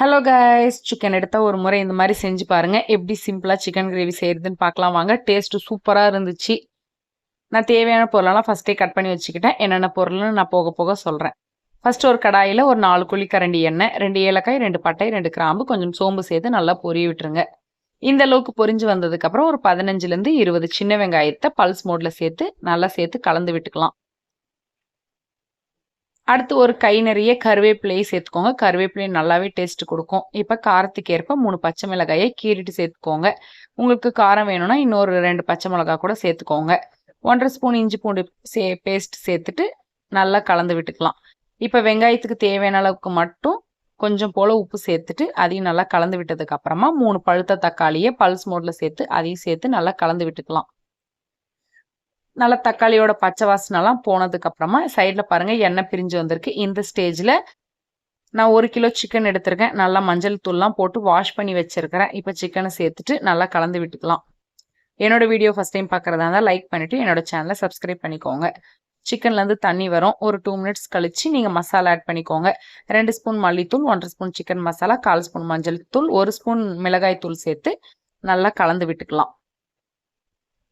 Hello guys chicken எடுத்தால் ஒரு முறை இந்த மாதிரி செஞ்சு பாருங்கள் எப்படி சிம்பிளாக சிக்கன் கிரேவி செய்கிறதுன்னு பார்க்கலாம். வாங்க. டேஸ்ட்டு சூப்பராக இருந்துச்சு. நான் தேவையான பொருளெல்லாம் ஃபஸ்ட்டே கட் பண்ணி வச்சுக்கிட்டேன். என்னென்ன பொருள்னு நான் போக போக சொல்கிறேன் ஃபஸ்ட்டு ஒரு கடாயில் ஒரு நாலு குழி கரண்டி எண்ணெய் ரெண்டு ஏலக்காய் ரெண்டு பட்டை ரெண்டு கிராம்பு கொஞ்சம் சோம்பு சேர்த்து நல்லா பொரிய விட்டுருங்க. இந்த அளவுக்கு பொரிஞ்சு வந்ததுக்கப்புறம் ஒரு பதினஞ்சுலேருந்து இருபது சின்ன வெங்காயத்தை பல்ஸ் மோடில் சேர்த்து நல்லா சேர்த்து கலந்து விட்டுக்கலாம். அடுத்து ஒரு கை நிறைய கருவேப்பிலையை சேர்த்துக்கோங்க. கருவேப்பிலை நல்லாவே டேஸ்ட் கொடுக்கும். இப்போ காரத்துக்கு ஏற்ப மூணு பச்சை மிளகாயை கீறிட்டு சேர்த்துக்கோங்க. உங்களுக்கு காரம் வேணும்னா இன்னொரு ரெண்டு பச்சை மிளகா கூட சேர்த்துக்கோங்க. ஒன்றரை ஸ்பூன் இஞ்சி பூண்டு சே பேஸ்ட் சேர்த்துட்டு நல்லா கலந்து விட்டுக்கலாம். இப்போ வெங்காயத்துக்கு தேவையான அளவுக்கு மட்டும் கொஞ்சம் போல் உப்பு சேர்த்துட்டு அதையும் நல்லா கலந்து விட்டதுக்கு அப்புறமா மூணு பழுத்த தக்காளியை பல்ஸ் மோடில் சேர்த்து அதையும் சேர்த்து நல்லா கலந்து விட்டுக்கலாம். நல்லா தக்காளியோட பச்சை வாசனைலாம் போனதுக்கு அப்புறமா சைடில் பாருங்கள் எண்ணெய் பிரிஞ்சு வந்திருக்கு. இந்த ஸ்டேஜில் நான் ஒரு கிலோ சிக்கன் எடுத்திருக்கேன். நல்லா மஞ்சள் தூள்லாம் போட்டு வாஷ் பண்ணி வச்சிருக்கிறேன். இப்போ சிக்கனை சேர்த்துட்டு நல்லா கலந்து விட்டுக்கலாம். என்னோட வீடியோ ஃபஸ்ட் டைம் பார்க்குறதா இருந்தால் லைக் பண்ணிவிட்டு என்னோட சேனலை சப்ஸ்கிரைப் பண்ணிக்கோங்க. சிக்கன்லேருந்து தண்ணி வரும். ஒரு டூ மினிட்ஸ் கழித்து நீங்கள் மசாலா ஆட் பண்ணிக்கோங்க. ரெண்டு ஸ்பூன் மல்லித்தூள் ஒன்றரை ஸ்பூன் சிக்கன் மசாலா கால் ஸ்பூன் மஞ்சள் தூள் ஒரு ஸ்பூன் மிளகாய் தூள் சேர்த்து நல்லா கலந்து விட்டுக்கலாம்.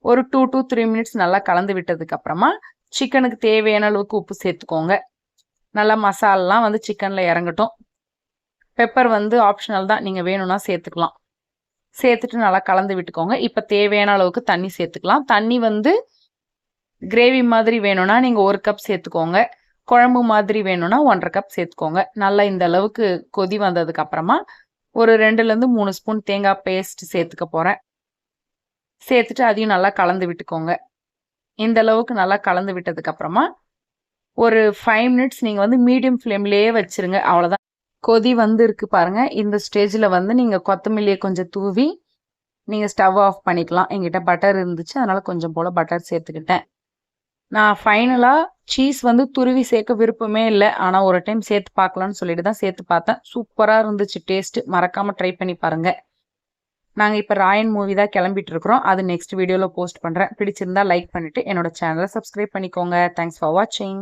ஒரு டூ டூ த்ரீ மினிட்ஸ் நல்லா கலந்து விட்டதுக்கு அப்புறமா சிக்கனுக்கு தேவையான அளவுக்கு உப்பு சேர்த்துக்கோங்க. நல்லா மசாலெலாம் வந்து சிக்கனில் இறங்கட்டும். பெப்பர் வந்து ஆப்ஷனல் தான். நீங்கள் வேணும்னா சேர்த்துக்கலாம். சேர்த்துட்டு நல்லா கலந்து விட்டுக்கோங்க. இப்போ தேவையான அளவுக்கு தண்ணி சேர்த்துக்கலாம். தண்ணி வந்து கிரேவி மாதிரி வேணும்னா நீங்கள் ஒரு கப் சேர்த்துக்கோங்க. குழம்பு மாதிரி வேணும்னா ஒன்றரை கப் சேர்த்துக்கோங்க. நல்லா இந்த அளவுக்கு கொதி வந்ததுக்கு அப்புறமா ஒரு ரெண்டுலேருந்து மூணு ஸ்பூன் தேங்காய் பேஸ்ட் சேர்த்துக்க போகிறேன் சேர்த்துட்டு அதையும் நல்லா கலந்து விட்டுக்கோங்க. இந்த அளவுக்கு நல்லா கலந்து விட்டதுக்கப்புறமா ஒரு ஃபைவ் மினிட்ஸ் நீங்கள் வந்து மீடியம் ஃப்ளேம்லேயே வச்சுருங்க. அவ்வளோதான் கொதி வந்து இருக்கு பாருங்கள் இந்த ஸ்டேஜில் வந்து நீங்கள் கொத்தமல்லியை கொஞ்சம் தூவி நீங்கள் ஸ்டவ் ஆஃப் பண்ணிக்கலாம். எங்கிட்ட பட்டர் இருந்துச்சு. அதனால் கொஞ்சம் போல் பட்டர் சேர்த்துக்கிட்டேன். நான் ஃபைனலாக சீஸ் வந்து துருவி சேர்க்க விருப்பமே இல்லை. ஆனால் ஒரு டைம் சேர்த்து பார்க்கலான்னு சொல்லிட்டு தான் சேர்த்து பார்த்தேன். சூப்பராக இருந்துச்சு டேஸ்ட்டு மறக்காமல் ட்ரை பண்ணி பாருங்கள் நாங்கள் இப்போ ராயன் மூவி தான் கிளம்பிட்டு இருக்கிறோம் அது நெக்ஸ்ட் வீடியோவில் போஸ்ட் பண்ணுறேன் பிடிச்சிருந்தா லைக் பண்ணிவிட்டு என்னோட சேனலை சப்ஸ்கிரைப் பண்ணிக்கோங்க. தேங்க்ஸ் ஃபார் வாட்சிங்